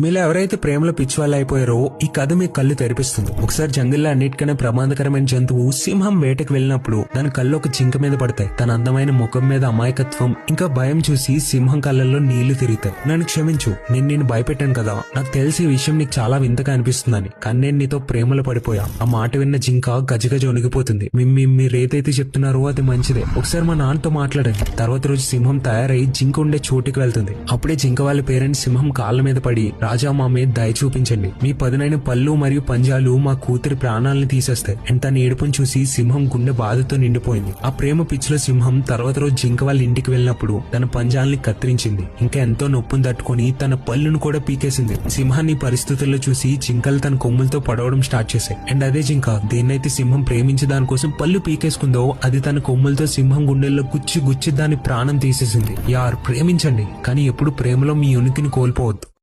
మీలో ఎవరైతే ప్రేమలో పిచ్చివాళ్ళు అయిపోయారో ఈ కథ మీ కళ్ళు తెరిపిస్తుంది. ఒకసారి జంగిల్లో అన్నిటికన్నా ప్రమాదకరమైన జంతువు సింహం వేటకు వెళ్ళినప్పుడు దాని కళ్ళు ఒక జింక మీద పడతాయి. తన అందమైన ముఖం మీద అమాయకత్వం ఇంకా భయం చూసి సింహం కళ్ళల్లో నీళ్ళు తిరుగుతాయి. నన్ను క్షమించు నేను నేను భయపెట్టాను కదా. నాకు తెలిసి విషయం నీకు చాలా వింతగా అనిపిస్తుందని. కానీ నేను నీతో ప్రేమలో పడిపోయా. ఆ మాట విన్న జింక గజగజ వణిగిపోతుంది మీ- మీరు ఏదైతే చెప్తున్నారో అది మంచిదే. ఒకసారి మా నాన్నతో మాట్లాడండి. తర్వాత రోజు సింహం తయారై జింక ఉండే చోటుకి వెళ్తుంది. అప్పుడే జింక వాళ్ళ పేరెంట్స్ సింహం కాళ్ళ మీద పడి రాజా మా మీద దయ చూపించండి. మీ పదునైన పళ్ళు మరియు పంజాలు మా కూతురి ప్రాణాలను తీసేస్తాయి. అండ్ తన ఏడుపును చూసి సింహం గుండె బాధతో నిండిపోయింది. ఆ ప్రేమ పిచ్చిలో సింహం తర్వాత రోజు జింక వాళ్ళ ఇంటికి వెళ్ళినప్పుడు తన పంజాల్ని కత్తిరించింది. ఇంకా ఎంతో నొప్పును తట్టుకొని తన పళ్ళును కూడా పీకేసింది. సింహాన్ని పరిస్థితుల్లో చూసి జింకలు తన కొమ్ములతో పడవడం స్టార్ట్ చేశాయి. అండ్ అదే జింక దేన్నైతే సింహం ప్రేమించి దానికోసం పళ్ళు పీకేసుకుందో అది తన కొమ్ములతో సింహం గుండెల్లో గుచ్చి గుచ్చి దాని ప్రాణం తీసేసింది. యార్ ప్రేమించండి. కానీ ఎప్పుడు ప్రేమలో మీ ఉనికిని కోల్పోవద్దు.